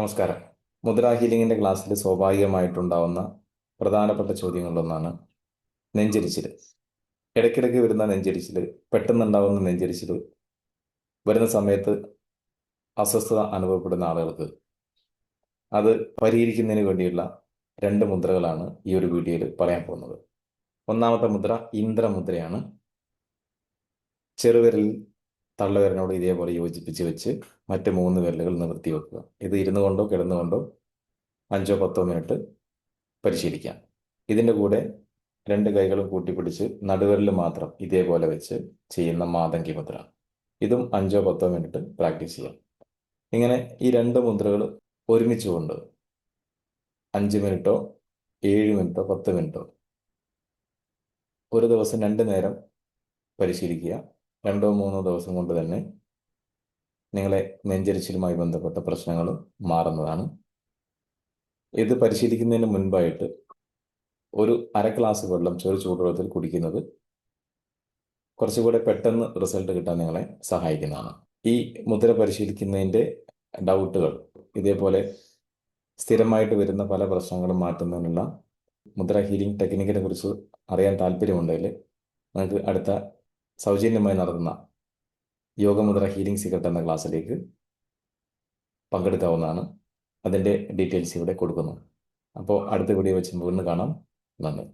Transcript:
നമസ്കാരം. മുദ്ര ഹീലിംഗിന്റെ ക്ലാസ്സിൽ സ്വാഭാവികമായിട്ടുണ്ടാവുന്ന പ്രധാനപ്പെട്ട ചോദ്യങ്ങളിലൊന്നാണ് നെഞ്ചരിച്ചിൽ. ഇടയ്ക്കിടയ്ക്ക് വരുന്ന നെഞ്ചരിച്ചിൽ പെട്ടെന്നുണ്ടാവുന്ന നെഞ്ചരിച്ചിൽ വരുന്ന സമയത്ത് അസ്വസ്ഥത അനുഭവപ്പെടുന്ന ആളുകൾക്ക് അത് പരിഹരിക്കുന്നതിന് വേണ്ടിയുള്ള രണ്ട് മുദ്രകളാണ് ഈ ഒരു വീഡിയോയിൽ പറയാൻ പോകുന്നത്. ഒന്നാമത്തെ മുദ്ര ഇന്ദ്രമുദ്രയാണ്. ചെറുവിരലിൽ തള്ളവിരലിനോട് ഇതേപോലെ യോജിപ്പിച്ച് വെച്ച് മറ്റ് മൂന്ന് വിരലുകൾ നിർത്തി വെക്കുക. ഇത് ഇരുന്നു കൊണ്ടോ കിടന്നുകൊണ്ടോ അഞ്ചോ പത്തോ മിനിറ്റ് പരിശീലിക്കാം. ഇതിന്റെ കൂടെ രണ്ട് കൈകളും കൂട്ടിപ്പിടിച്ച് നടുവിരൽ മാത്രം ഇതേപോലെ വെച്ച് ചെയ്യുന്ന മാതങ്കി മുദ്ര. ഇതും അഞ്ചോ പത്തോ മിനിറ്റ് പ്രാക്ടീസ് ചെയ്യാം. ഇങ്ങനെ ഈ രണ്ട് മുദ്രകൾ ഒരുമിച്ചുകൊണ്ട് അഞ്ച് മിനിറ്റോ ഏഴ് മിനിറ്റോ പത്ത് മിനിറ്റോ ഒരു ദിവസം രണ്ട് നേരം പരിശീലിക്കുക. രണ്ടോ മൂന്നോ ദിവസം കൊണ്ട് തന്നെ നിങ്ങളെ നെഞ്ചരിച്ചിലുമായി ബന്ധപ്പെട്ട പ്രശ്നങ്ങൾ മാറുന്നതാണ്. ഇത് പരിശീലിക്കുന്നതിന് മുൻപായിട്ട് ഒരു അര ഗ്ലാസ് വെള്ളം ചെറു ചൂടുവെള്ളത്തിൽ കുടിക്കുന്നത് കുറച്ചുകൂടെ പെട്ടെന്ന് റിസൾട്ട് കിട്ടാൻ നിങ്ങളെ സഹായിക്കുന്നതാണ്. ഈ മുദ്ര പരിശീലിക്കുന്നതിന്റെ ഡൗട്ടുകൾ ഇതേപോലെ സ്ഥിരമായിട്ട് വരുന്ന പല പ്രശ്നങ്ങളും മാറ്റുന്നതിനുള്ള മുദ്ര ഹീലിംഗ് ടെക്നിക്കിനെ കുറിച്ച് അറിയാൻ താല്പര്യമുണ്ടെങ്കിൽ നിങ്ങൾക്ക് അടുത്ത സൗജന്യമായി നടത്തുന്ന യോഗമുദ്ര ഹീലിംഗ് സീക്രട്ട് എന്ന ക്ലാസ്സിലേക്ക് പങ്കെടുക്കാവുന്നതാണ്. അതിന്റെ ഡീറ്റെയിൽസ് ഇവിടെ കൊടുക്കുന്നു. അപ്പോൾ അടുത്ത വീഡിയോ വെച്ച് വീണ്ടും കാണാം. നന്ദി.